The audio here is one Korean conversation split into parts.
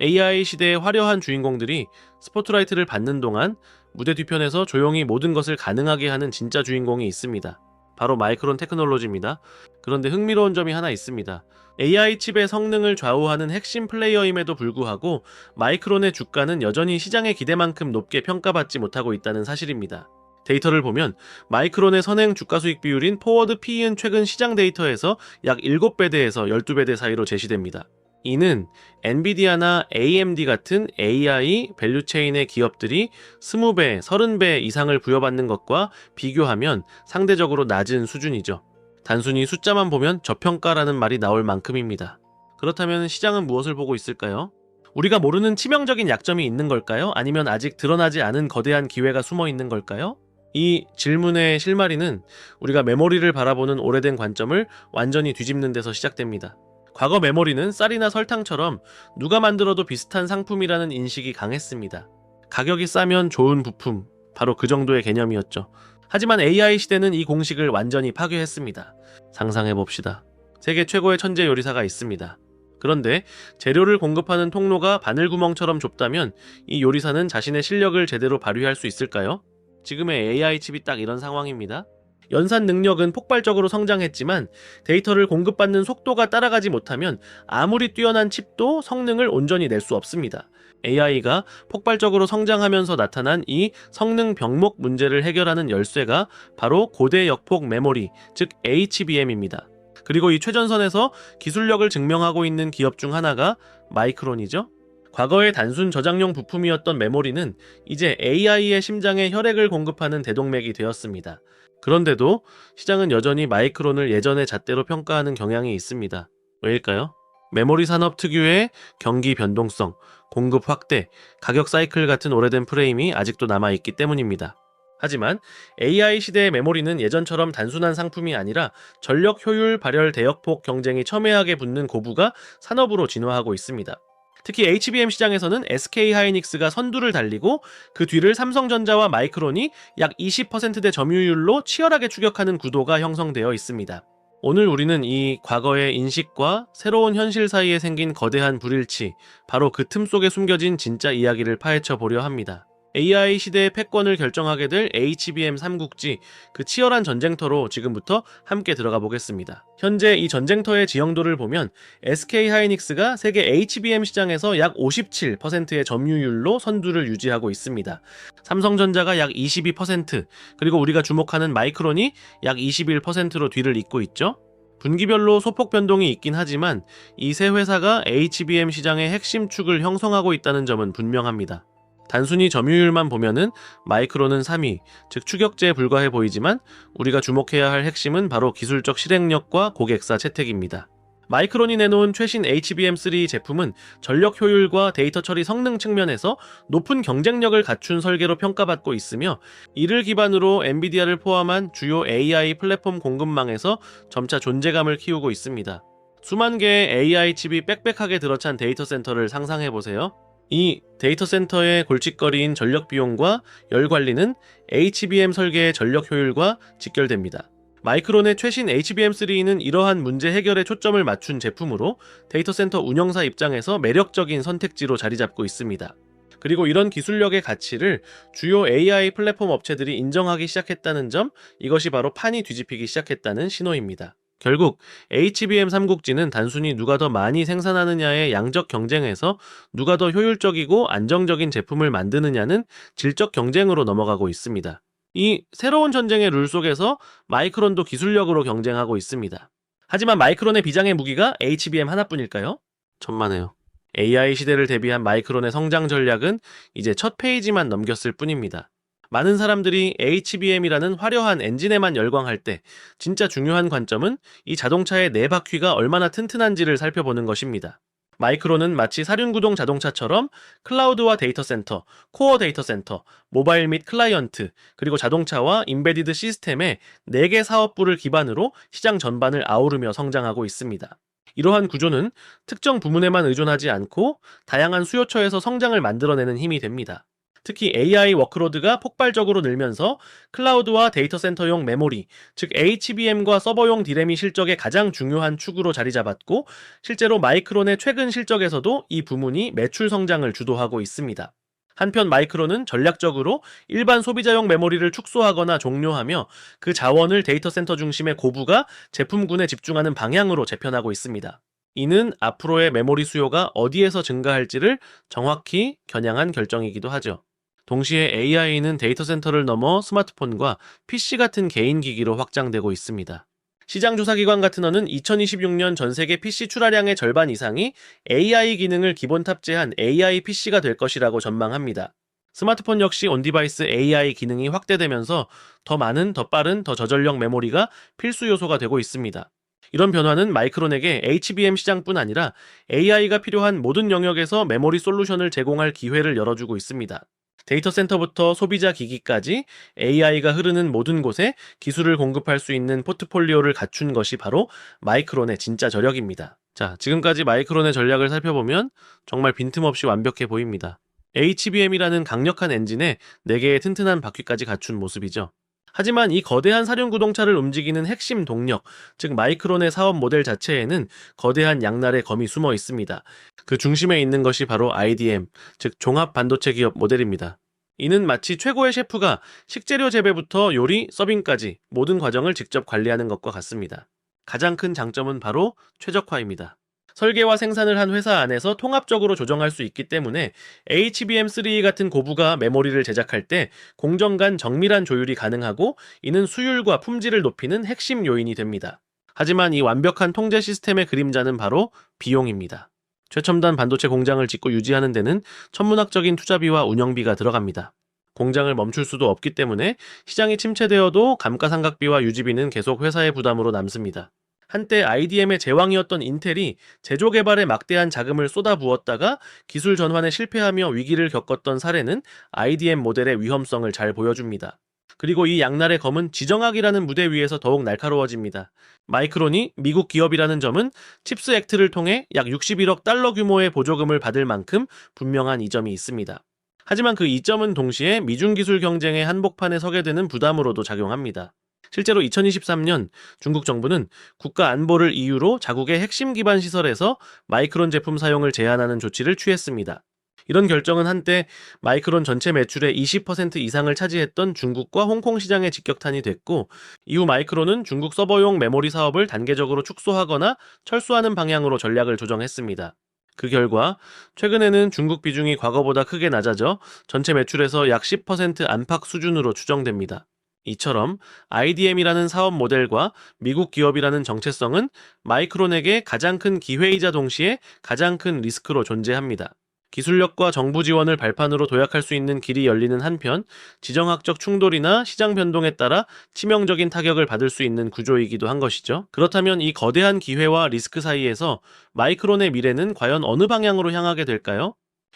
AI 시대의 화려한 주인공들이 스포트라이트를 받는 동안 무대 뒤편에서 조용히 모든 것을 가능하게 하는 진짜 주인공이 있습니다. 바로 마이크론 테크놀로지입니다. 그런데 흥미로운 점이 하나 있습니다. AI 칩의 성능을 좌우하는 핵심 플레이어임에도 불구하고 마이크론의 주가는 여전히 시장의 기대만큼 높게 평가받지 못하고 있다는 사실입니다. 데이터를 보면 마이크론의 선행 주가 수익 비율인 포워드 P은 최근 시장 데이터에서 약 7배대에서 12배대 사이로 제시됩니다. 이는 엔비디아나 AMD 같은 AI 밸류체인의 기업들이 20배, 30배 이상을 부여받는 것과 비교하면 상대적으로 낮은 수준이죠. 단순히 숫자만 보면 저평가라는 말이 나올 만큼입니다. 그렇다면 시장은 무엇을 보고 있을까요? 우리가 모르는 치명적인 약점이 있는 걸까요? 아니면 아직 드러나지 않은 거대한 기회가 숨어 있는 걸까요? 이 질문의 실마리는 우리가 메모리를 바라보는 오래된 관점을 완전히 뒤집는 데서 시작됩니다. 과거 메모리는 쌀이나 설탕처럼 누가 만들어도 비슷한 상품이라는 인식이 강했습니다. 가격이 싸면 좋은 부품, 바로 그 정도의 개념이었죠. 하지만 AI 시대는 이 공식을 완전히 파괴했습니다. 상상해 봅시다. 세계 최고의 천재 요리사가 있습니다. 그런데 재료를 공급하는 통로가 바늘구멍처럼 좁다면 이 요리사는 자신의 실력을 제대로 발휘할 수 있을까요? 지금의 AI 칩이 딱 이런 상황입니다. 연산 능력은 폭발적으로 성장했지만 데이터를 공급받는 속도가 따라가지 못하면 아무리 뛰어난 칩도 성능을 온전히 낼 수 없습니다. AI가 폭발적으로 성장하면서 나타난 이 성능 병목 문제를 해결하는 열쇠가 바로 고대 역폭 메모리, 즉 HBM입니다. 그리고 이 최전선에서 기술력을 증명하고 있는 기업 중 하나가 마이크론이죠. 과거의 단순 저장용 부품이었던 메모리는 이제 AI의 심장에 혈액을 공급하는 대동맥이 되었습니다. 그런데도 시장은 여전히 마이크론을 예전의 잣대로 평가하는 경향이 있습니다. 왜일까요? 메모리 산업 특유의 경기 변동성, 공급 확대, 가격 사이클 같은 오래된 프레임이 아직도 남아있기 때문입니다. 하지만 AI 시대의 메모리는 예전처럼 단순한 상품이 아니라 전력 효율 발열 대역폭 경쟁이 첨예하게 붙는 고부가 산업으로 진화하고 있습니다. 특히 HBM 시장에서는 SK 하이닉스가 선두를 달리고 그 뒤를 삼성전자와 마이크론이 약 20%대 점유율로 치열하게 추격하는 구도가 형성되어 있습니다. 오늘 우리는 이 과거의 인식과 새로운 현실 사이에 생긴 거대한 불일치, 바로 그 틈 속에 숨겨진 진짜 이야기를 파헤쳐 보려 합니다. AI 시대의 패권을 결정하게 될 HBM 삼국지, 그 치열한 전쟁터로 지금부터 함께 들어가 보겠습니다. 현재 이 전쟁터의 지형도를 보면 SK 하이닉스가 세계 HBM 시장에서 약 57%의 점유율로 선두를 유지하고 있습니다. 삼성전자가 약 22%, 그리고 우리가 주목하는 마이크론이 약 21%로 뒤를 잇고 있죠. 분기별로 소폭 변동이 있긴 하지만 이 세 회사가 HBM 시장의 핵심 축을 형성하고 있다는 점은 분명합니다. 단순히 점유율만 보면은 마이크론은 3위, 즉 추격제에 불과해 보이지만 우리가 주목해야 할 핵심은 바로 기술적 실행력과 고객사 채택입니다. 마이크론이 내놓은 최신 HBM3 제품은 전력 효율과 데이터 처리 성능 측면에서 높은 경쟁력을 갖춘 설계로 평가받고 있으며 이를 기반으로 엔비디아를 포함한 주요 AI 플랫폼 공급망에서 점차 존재감을 키우고 있습니다. 수만 개의 AI 칩이 빽빽하게 들어찬 데이터 센터를 상상해 보세요. 이 데이터 센터의 골칫거리인 전력 비용과 열 관리는 HBM 설계의 전력 효율과 직결됩니다. 마이크론의 최신 HBM3는 이러한 문제 해결에 초점을 맞춘 제품으로 데이터 센터 운영사 입장에서 매력적인 선택지로 자리 잡고 있습니다. 그리고 이런 기술력의 가치를 주요 AI 플랫폼 업체들이 인정하기 시작했다는 점, 이것이 바로 판이 뒤집히기 시작했다는 신호입니다. 결국 HBM 삼국지는 단순히 누가 더 많이 생산하느냐의 양적 경쟁에서 누가 더 효율적이고 안정적인 제품을 만드느냐는 질적 경쟁으로 넘어가고 있습니다. 이 새로운 전쟁의 룰 속에서 마이크론도 기술력으로 경쟁하고 있습니다. 하지만 마이크론의 비장의 무기가 HBM 하나뿐일까요? 천만에요. AI 시대를 대비한 마이크론의 성장 전략은 이제 첫 페이지만 넘겼을 뿐입니다. 많은 사람들이 HBM이라는 화려한 엔진에만 열광할 때 진짜 중요한 관점은 이 자동차의 네 바퀴가 얼마나 튼튼한지를 살펴보는 것입니다. 마이크론은 마치 사륜구동 자동차처럼 클라우드와 데이터 센터, 코어 데이터 센터, 모바일 및 클라이언트, 그리고 자동차와 인베디드 시스템의 4개 사업부를 기반으로 시장 전반을 아우르며 성장하고 있습니다. 이러한 구조는 특정 부문에만 의존하지 않고 다양한 수요처에서 성장을 만들어내는 힘이 됩니다. 특히 AI 워크로드가 폭발적으로 늘면서 클라우드와 데이터 센터용 메모리, 즉 HBM과 서버용 디램이 실적의 가장 중요한 축으로 자리 잡았고 실제로 마이크론의 최근 실적에서도 이 부문이 매출 성장을 주도하고 있습니다. 한편 마이크론은 전략적으로 일반 소비자용 메모리를 축소하거나 종료하며 그 자원을 데이터 센터 중심의 고부가 제품군에 집중하는 방향으로 재편하고 있습니다. 이는 앞으로의 메모리 수요가 어디에서 증가할지를 정확히 겨냥한 결정이기도 하죠. 동시에 AI는 데이터 센터를 넘어 스마트폰과 PC 같은 개인 기기로 확장되고 있습니다. 시장 조사기관 같은 어는 2026년 전 세계 PC 출하량의 절반 이상이 AI 기능을 기본 탑재한 AI PC가 될 것이라고 전망합니다. 스마트폰 역시 온디바이스 AI 기능이 확대되면서 더 많은, 더 빠른, 더 저전력 메모리가 필수 요소가 되고 있습니다. 이런 변화는 마이크론에게 HBM 시장뿐 아니라 AI가 필요한 모든 영역에서 메모리 솔루션을 제공할 기회를 열어주고 있습니다. 데이터 센터부터 소비자 기기까지 AI가 흐르는 모든 곳에 기술을 공급할 수 있는 포트폴리오를 갖춘 것이 바로 마이크론의 진짜 저력입니다. 자, 지금까지 마이크론의 전략을 살펴보면 정말 빈틈없이 완벽해 보입니다. HBM이라는 강력한 엔진에 4개의 튼튼한 바퀴까지 갖춘 모습이죠. 하지만 이 거대한 사륜 구동차를 움직이는 핵심 동력, 즉 마이크론의 사업 모델 자체에는 거대한 양날의 검이 숨어 있습니다. 그 중심에 있는 것이 바로 IDM, 즉 종합 반도체 기업 모델입니다. 이는 마치 최고의 셰프가 식재료 재배부터 요리, 서빙까지 모든 과정을 직접 관리하는 것과 같습니다. 가장 큰 장점은 바로 최적화입니다. 설계와 생산을 한 회사 안에서 통합적으로 조정할 수 있기 때문에 HBM3 같은 고부가 메모리를 제작할 때 공정 간 정밀한 조율이 가능하고 이는 수율과 품질을 높이는 핵심 요인이 됩니다. 하지만 이 완벽한 통제 시스템의 그림자는 바로 비용입니다. 최첨단 반도체 공장을 짓고 유지하는 데는 천문학적인 투자비와 운영비가 들어갑니다. 공장을 멈출 수도 없기 때문에 시장이 침체되어도 감가상각비와 유지비는 계속 회사의 부담으로 남습니다. 한때 IDM의 제왕이었던 인텔이 제조 개발에 막대한 자금을 쏟아부었다가 기술 전환에 실패하며 위기를 겪었던 사례는 IDM 모델의 위험성을 잘 보여줍니다. 그리고 이 양날의 검은 지정학이라는 무대 위에서 더욱 날카로워집니다. 마이크론이 미국 기업이라는 점은 칩스 액트를 통해 약 61억 달러 규모의 보조금을 받을 만큼 분명한 이점이 있습니다. 하지만 그 이점은 동시에 미중 기술 경쟁의 한복판에 서게 되는 부담으로도 작용합니다. 실제로 2023년 중국 정부는 국가 안보를 이유로 자국의 핵심 기반 시설에서 마이크론 제품 사용을 제한하는 조치를 취했습니다. 이런 결정은 한때 마이크론 전체 매출의 20% 이상을 차지했던 중국과 홍콩 시장의 직격탄이 됐고 이후 마이크론은 중국 서버용 메모리 사업을 단계적으로 축소하거나 철수하는 방향으로 전략을 조정했습니다. 그 결과 최근에는 중국 비중이 과거보다 크게 낮아져 전체 매출에서 약 10% 안팎 수준으로 추정됩니다. 이처럼 IDM이라는 사업 모델과 미국 기업이라는 정체성은 마이크론에게 가장 큰 기회이자 동시에 가장 큰 리스크로 존재합니다. 기술력과 정부 지원을 발판으로 도약할 수 있는 길이 열리는 한편 지정학적 충돌이나 시장 변동에 따라 치명적인 타격을 받을 수 있는 구조이기도 한 것이죠. 그렇다면 이 거대한 기회와 리스크 사이에서 마이크론의 미래는 과연 어느 방향으로 향하게 될까요?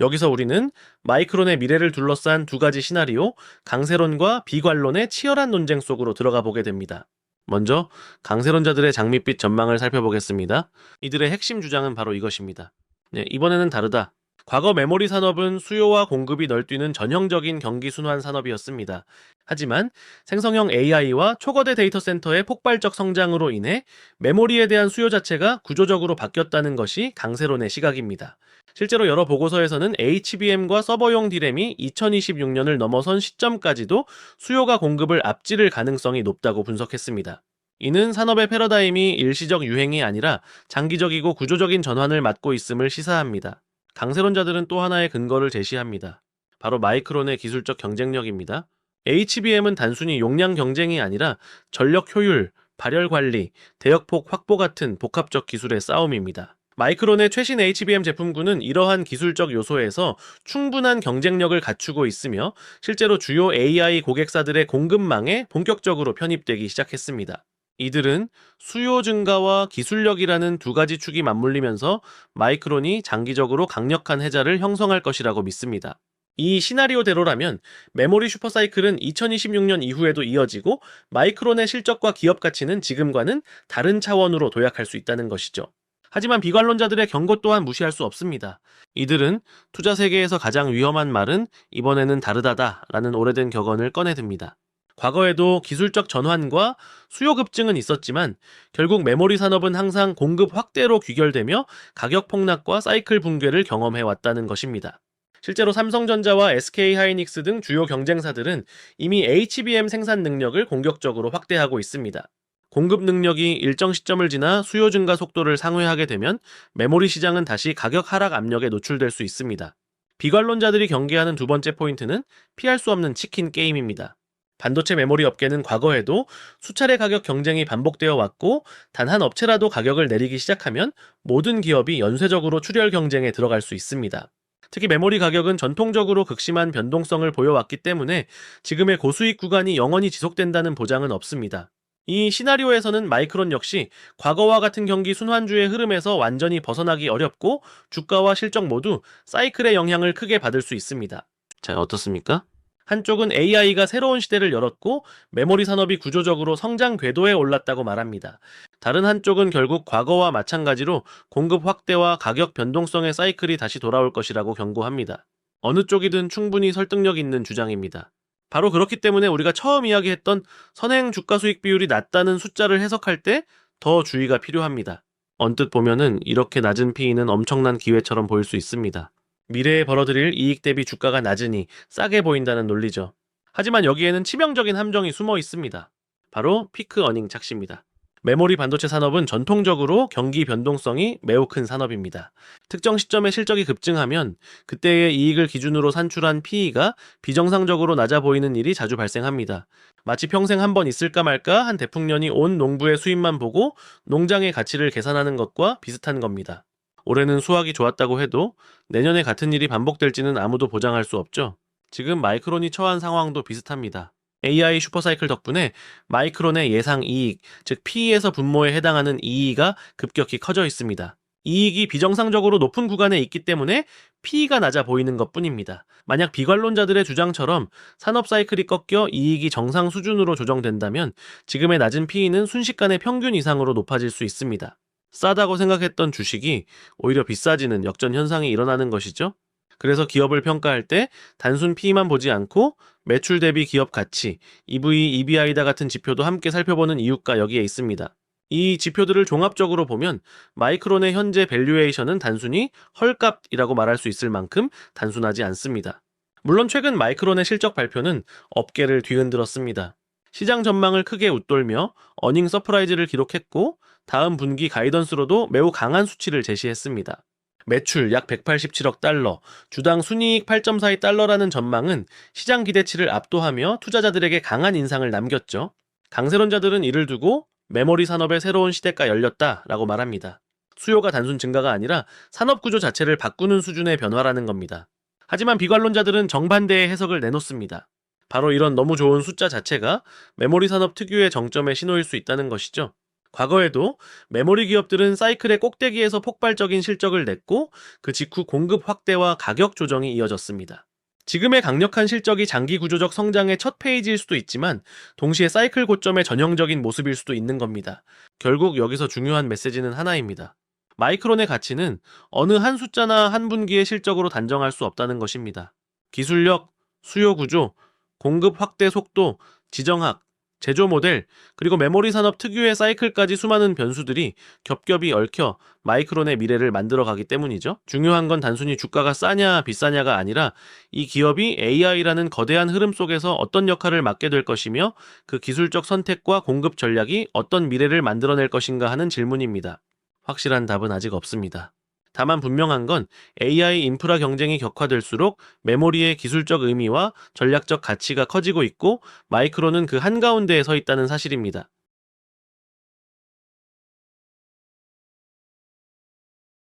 여기서 우리는 마이크론의 미래를 둘러싼 두 가지 시나리오, 강세론과 비관론의 치열한 논쟁 속으로 들어가 보게 됩니다. 먼저 강세론자들의 장밋빛 전망을 살펴보겠습니다. 이들의 핵심 주장은 바로 이것입니다. 네, 이번에는 다르다. 과거 메모리 산업은 수요와 공급이 널뛰는 전형적인 경기 순환 산업이었습니다. 하지만 생성형 AI와 초거대 데이터 센터의 폭발적 성장으로 인해 메모리에 대한 수요 자체가 구조적으로 바뀌었다는 것이 강세론의 시각입니다. 실제로 여러 보고서에서는 HBM과 서버용 디램이 2026년을 넘어선 시점까지도 수요가 공급을 앞지를 가능성이 높다고 분석했습니다. 이는 산업의 패러다임이 일시적 유행이 아니라 장기적이고 구조적인 전환을 맞고 있음을 시사합니다. 강세론자들은 또 하나의 근거를 제시합니다. 바로 마이크론의 기술적 경쟁력입니다. HBM은 단순히 용량 경쟁이 아니라 전력 효율, 발열 관리, 대역폭 확보 같은 복합적 기술의 싸움입니다. 마이크론의 최신 HBM 제품군은 이러한 기술적 요소에서 충분한 경쟁력을 갖추고 있으며 실제로 주요 AI 고객사들의 공급망에 본격적으로 편입되기 시작했습니다. 이들은 수요 증가와 기술력이라는 두 가지 축이 맞물리면서 마이크론이 장기적으로 강력한 해자를 형성할 것이라고 믿습니다. 이 시나리오대로라면 메모리 슈퍼사이클은 2026년 이후에도 이어지고 마이크론의 실적과 기업 가치는 지금과는 다른 차원으로 도약할 수 있다는 것이죠. 하지만 비관론자들의 경고 또한 무시할 수 없습니다. 이들은 투자 세계에서 가장 위험한 말은 이번에는 다르다다라는 오래된 격언을 꺼내듭니다. 과거에도 기술적 전환과 수요 급증은 있었지만 결국 메모리 산업은 항상 공급 확대로 귀결되며 가격 폭락과 사이클 붕괴를 경험해 왔다는 것입니다. 실제로 삼성전자와 SK 하이닉스 등 주요 경쟁사들은 이미 HBM 생산 능력을 공격적으로 확대하고 있습니다. 공급 능력이 일정 시점을 지나 수요 증가 속도를 상회하게 되면 메모리 시장은 다시 가격 하락 압력에 노출될 수 있습니다. 비관론자들이 경계하는 두 번째 포인트는 피할 수 없는 치킨 게임입니다. 반도체 메모리 업계는 과거에도 수차례 가격 경쟁이 반복되어 왔고 단 한 업체라도 가격을 내리기 시작하면 모든 기업이 연쇄적으로 출혈 경쟁에 들어갈 수 있습니다. 특히 메모리 가격은 전통적으로 극심한 변동성을 보여왔기 때문에 지금의 고수익 구간이 영원히 지속된다는 보장은 없습니다. 이 시나리오에서는 마이크론 역시 과거와 같은 경기 순환주의 흐름에서 완전히 벗어나기 어렵고 주가와 실적 모두 사이클의 영향을 크게 받을 수 있습니다. 자, 어떻습니까? 한쪽은 AI가 새로운 시대를 열었고 메모리 산업이 구조적으로 성장 궤도에 올랐다고 말합니다. 다른 한쪽은 결국 과거와 마찬가지로 공급 확대와 가격 변동성의 사이클이 다시 돌아올 것이라고 경고합니다. 어느 쪽이든 충분히 설득력 있는 주장입니다. 바로 그렇기 때문에 우리가 처음 이야기했던 선행 주가 수익 비율이 낮다는 숫자를 해석할 때 더 주의가 필요합니다. 언뜻 보면은 이렇게 낮은 P는 엄청난 기회처럼 보일 수 있습니다. 미래에 벌어들일 이익 대비 주가가 낮으니 싸게 보인다는 논리죠. 하지만 여기에는 치명적인 함정이 숨어 있습니다. 바로 피크 어닝 착시입니다. 메모리 반도체 산업은 전통적으로 경기 변동성이 매우 큰 산업입니다. 특정 시점에 실적이 급증하면 그때의 이익을 기준으로 산출한 PE가 비정상적으로 낮아 보이는 일이 자주 발생합니다. 마치 평생 한 번 있을까 말까 한 대풍년이 온 농부의 수입만 보고 농장의 가치를 계산하는 것과 비슷한 겁니다. 올해는 수확이 좋았다고 해도 내년에 같은 일이 반복될지는 아무도 보장할 수 없죠. 지금 마이크론이 처한 상황도 비슷합니다. AI 슈퍼사이클 덕분에 마이크론의 예상 이익, 즉 PE에서 분모에 해당하는 이익이 급격히 커져 있습니다. 이익이 비정상적으로 높은 구간에 있기 때문에 PE가 낮아 보이는 것 뿐입니다. 만약 비관론자들의 주장처럼 산업 사이클이 꺾여 이익이 정상 수준으로 조정된다면 지금의 낮은 PE는 순식간에 평균 이상으로 높아질 수 있습니다. 싸다고 생각했던 주식이 오히려 비싸지는 역전 현상이 일어나는 것이죠. 그래서 기업을 평가할 때 단순 P만 보지 않고 매출 대비 기업 가치, EV, EBI다 같은 지표도 함께 살펴보는 이유가 여기에 있습니다. 이 지표들을 종합적으로 보면 마이크론의 현재 밸류에이션은 단순히 헐값이라고 말할 수 있을 만큼 단순하지 않습니다. 물론 최근 마이크론의 실적 발표는 업계를 뒤흔들었습니다. 시장 전망을 크게 웃돌며 어닝 서프라이즈를 기록했고 다음 분기 가이던스로도 매우 강한 수치를 제시했습니다. 매출 약 187억 달러, 주당 순이익 8.42 달러라는 전망은 시장 기대치를 압도하며 투자자들에게 강한 인상을 남겼죠. 강세론자들은 이를 두고 메모리 산업의 새로운 시대가 열렸다라고 말합니다. 수요가 단순 증가가 아니라 산업 구조 자체를 바꾸는 수준의 변화라는 겁니다. 하지만 비관론자들은 정반대의 해석을 내놓습니다. 바로 이런 너무 좋은 숫자 자체가 메모리 산업 특유의 정점의 신호일 수 있다는 것이죠. 과거에도 메모리 기업들은 사이클의 꼭대기에서 폭발적인 실적을 냈고 그 직후 공급 확대와 가격 조정이 이어졌습니다. 지금의 강력한 실적이 장기 구조적 성장의 첫 페이지일 수도 있지만 동시에 사이클 고점의 전형적인 모습일 수도 있는 겁니다. 결국 여기서 중요한 메시지는 하나입니다. 마이크론의 가치는 어느 한 숫자나 한 분기의 실적으로 단정할 수 없다는 것입니다. 기술력, 수요 구조, 공급 확대 속도, 지정학, 제조 모델, 그리고 메모리 산업 특유의 사이클까지 수많은 변수들이 겹겹이 얽혀 마이크론의 미래를 만들어 가기 때문이죠. 중요한 건 단순히 주가가 싸냐 비싸냐가 아니라 이 기업이 AI라는 거대한 흐름 속에서 어떤 역할을 맡게 될 것이며 그 기술적 선택과 공급 전략이 어떤 미래를 만들어낼 것인가 하는 질문입니다. 확실한 답은 아직 없습니다. 다만 분명한 건 AI 인프라 경쟁이 격화될수록 메모리의 기술적 의미와 전략적 가치가 커지고 있고 마이크론은 그 한가운데에 서 있다는 사실입니다.